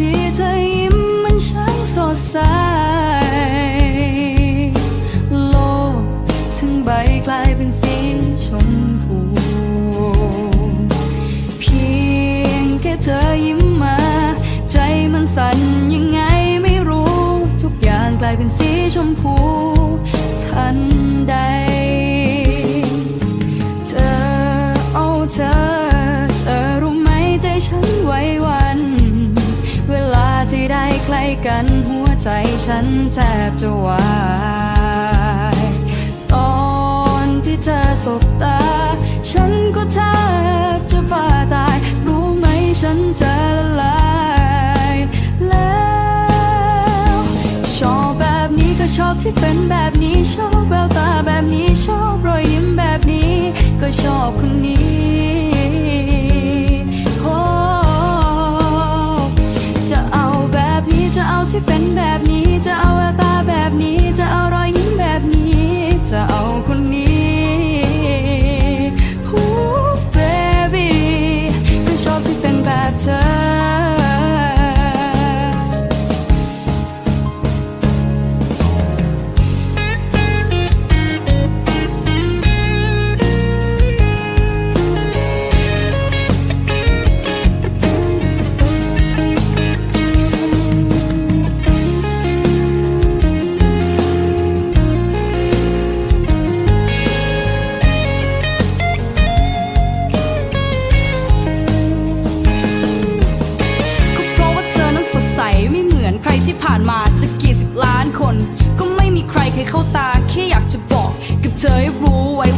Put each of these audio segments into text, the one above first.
你醉。 แทบจะวายตอนที่เธอสบตา ฉันก็แทบจะบ้าตาย รู้ไหมฉันจะละลาย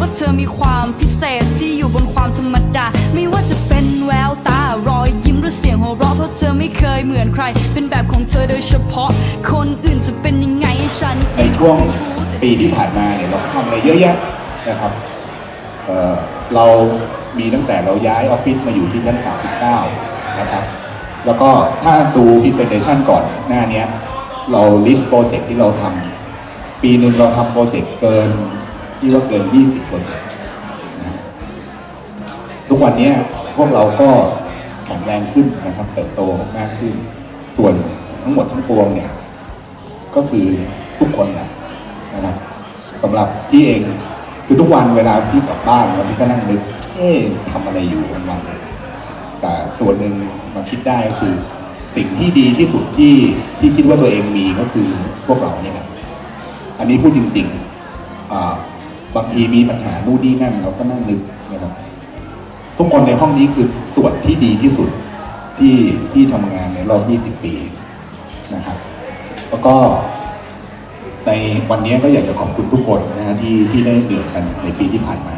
ว่าเธอมีความพิเศษที่อยู่บนความธรรมดา ไม่ว่าจะเป็นแววตารอยยิ้มหรือเสียงหัวเราะเพราะเธอไม่เคยเหมือนใคร เป็นแบบของเธอโดยเฉพาะ คนอื่นจะเป็นยังไงฉันเอในงช่วงปีที่ผ่านมาเนี่ยเราทำอะไรเยอะแยะนะครับเอ่อเรามีตั้งแต่เราย้ายออฟฟิศมาอยู่ที่ชั้น 39 นะครับ แล้วก็ถ้าดู Presentation ก่อนหน้าเนี้ยเรา list โปรเจกต์ที่เราทำปีหนึ่งเราทำโปรเจกต์เกิน ที่ว่าเกิน 20โปรเจกต์นะทุกวันนี้พวกเราก็แข็งแรงขึ้นนะครับ เติบโตมากขึ้น ส่วนทั้งหมดทั้งปวงเนี่ย ก็คือทุกคนแหละนะครับสำหรับพี่เองคือทุกวันเวลาพี่กลับบ้านแล้วพี่ก็นั่งนึกเอ๊ะทำอะไรอยู่วันวันๆหนึ่งแต่ส่วนหนึ่งมาคิดได้ก็คือสิ่งที่ดีที่สุดที่ที่คิดว่าตัวเองมีก็คือพวกเรานี่แหละ อันนี้พูดจริงๆอ่า บางทีมีปัญหานู่นนี่นั่นเราก็นั่งนึกนะครับ ทุกคนในห้องนี้คือส่วนที่ดีที่สุดที่ที่ทำงานในรอบ 20 ปีนะครับ แล้วก็ในวันนี้ก็อยากจะขอบคุณทุกคนนะฮะที่ที่ได้เหนื่อยกันในปีที่ผ่านมา